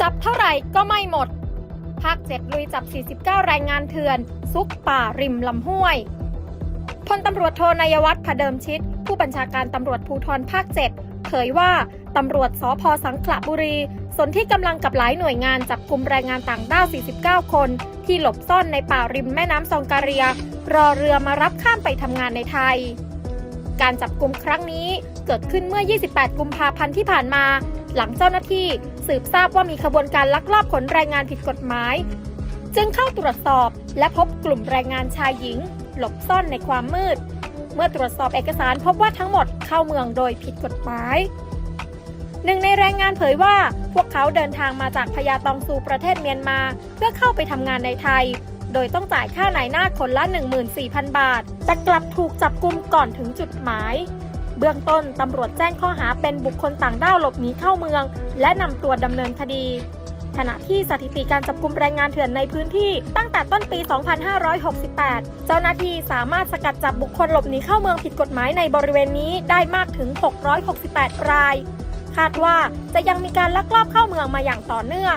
จับเท่าไหร่ก็ไม่หมด ภาค 7 ลุยจับ 49 แรงงานเถื่อน ซุกป่าริมลำห้วย พลตำรวจโทนายวัฒน์ผเดิมชิด ผู้บัญชาการตำรวจภูธรภาค 7 เผยว่าตำรวจสพสังขละบุรี สนที่กำลังกับหลายหน่วยงานจับกลุ่มแรงงานต่างด้าว 49 คน ที่หลบซ่อนในป่าริมแม่น้ำซองการีย รอเรือมารับข้ามไปทำงานในไทย การจับกลุ่มครั้งนี้เกิดขึ้นเมื่อ 28 กุมภาพันธ์ที่ผ่านมา หลังเจ้าหน้าที่สืบทราบว่ามีขบวนการลักลอบขนแรงงานผิดกฎหมาย จึงเข้าตรวจสอบและพบกลุ่มแรงงานชายหญิง หลบซ่อนในความมืด เมื่อตรวจสอบเอกสารพบว่าทั้งหมดเข้าเมืองโดยผิดกฎหมายหนึ่งในแรงงานเผยว่าพวกเขาเดินทางมาจากพญาตองซูประเทศเมียนมา เพื่อเข้าไปทำงานในไทย โดยต้องจ่ายค่าไหนหน้าคนละ 14,000 บาท แต่กลับถูกจับกุมก่อนถึงจุดหมาย เบื้องต้นตำรวจแจ้งข้อหาเป็นบุคคลต่างด้าวหลบหนีเข้าเมือง และนำตัวดำเนินคดี ขณะที่สถิติการจับกลุ่มแรงงานเถื่อนในพื้นที่ตั้งแต่ต้นปี 2568 เจ้าหน้าที่สามารถสกัดจับบุคคลหลบหนีเข้าเมืองผิดกฎหมายในบริเวณนี้ได้มากถึง 668 ราย คาดว่าจะยังมีการลักลอบเข้าเมืองมาอย่างต่อเนื่อง